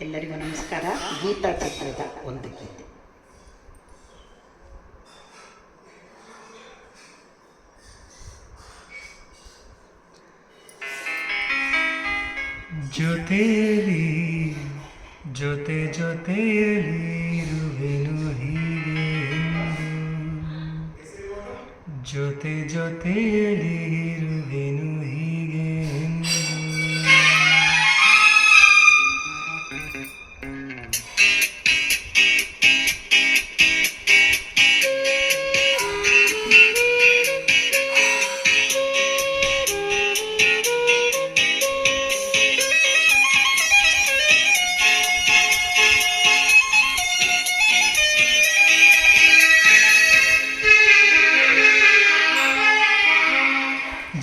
ಎಲ್ಲರಿಗೂ ನಮಸ್ಕಾರ ಗೀತಾ ಚಿತ್ರದ ಒಂದು ಗೀತೆ ಜೊತೆಯಲ್ಲಿ ಜೊತೆ ಜೊತೆಯಲ್ಲಿ ಇರುವೆನು ಹೀಗೆ ಎಂದು. ಜೊತೆ ಜೊತೆಯಲ್ಲಿ ಇರುವೆನು ಹೀಗೆ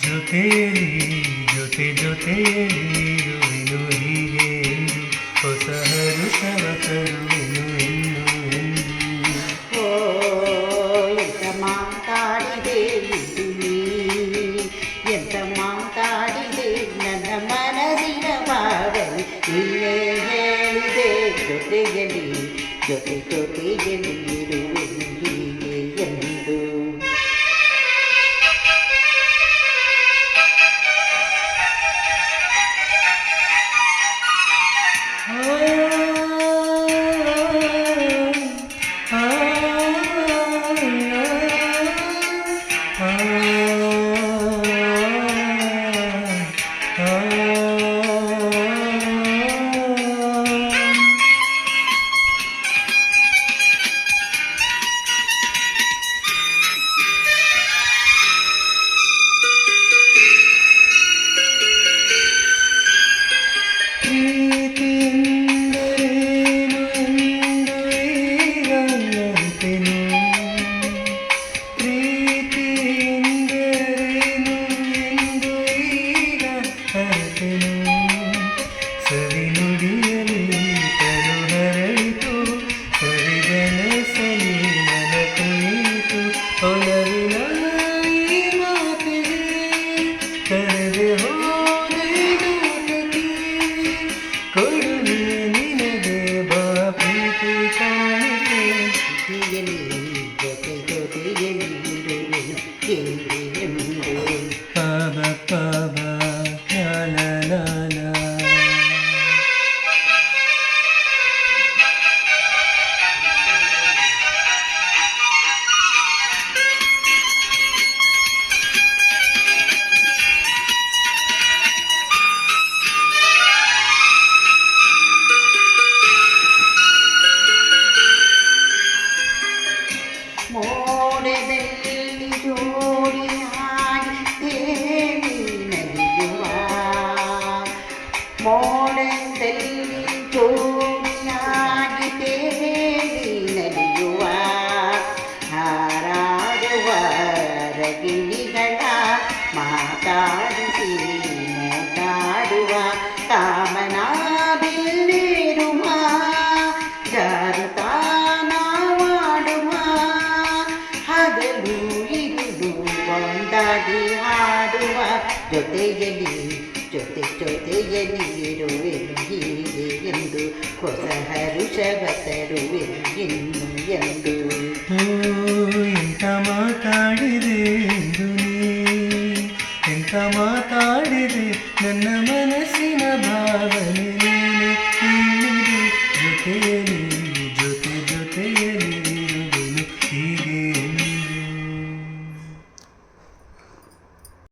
ಜೊತೆಯಲ್ಲಿ ಜೊತೆ ಜೊತೆಯಲ್ಲಿ ಇರುವೆನು ಹೀಗೆ ಎಂದು ಹೊಸ ಹರುಷವ ತರುವೆನು ಇನ್ನು ಎಂದು ಓ ಎಂತ ಮಾತಾಡಿದೆ ಇದು ನೀ ಎಂತ ಮಾತಾಡಿದೆ ನನ್ನ ಮನದಿನ ಭಾವನೆ ನೀನೇ ಹೇಳಿದೆ ಜೊತೆಯಲ್ಲಿ ಜೊತೆ ಜೊತೆಯಲ್ಲಿ ಇರುವೆನು king. ಮಾತಾಡಿಸಿ, ಮಾತಾಡುವ ಕಾಮನ ಬಿಲ್ಲಿರುವ ಜಾರುತಾನ ಮಾಡುವ ಹಗಲು ಇರಿದು ಒಂದಾಗಿ ಹಾಡುವ. ಜೊತೆಯಲ್ಲಿ, ಜೊತೆ, ಜೊತೆಯಲ್ಲಿ ಇರುವೆನು ಹೀಗೆ ಎಂದು ಹೊಸ ಹರುಷ ತರುವೆನು ಇನ್ನು ಎಂದು ಎಂತ ಮಾತಾಡಿದೆ. ನನ್ನ ಮನಸ್ಸಿನ ಭಾವನೆ ನೀನೆ. ಜೊತೆಯಲ್ಲಿ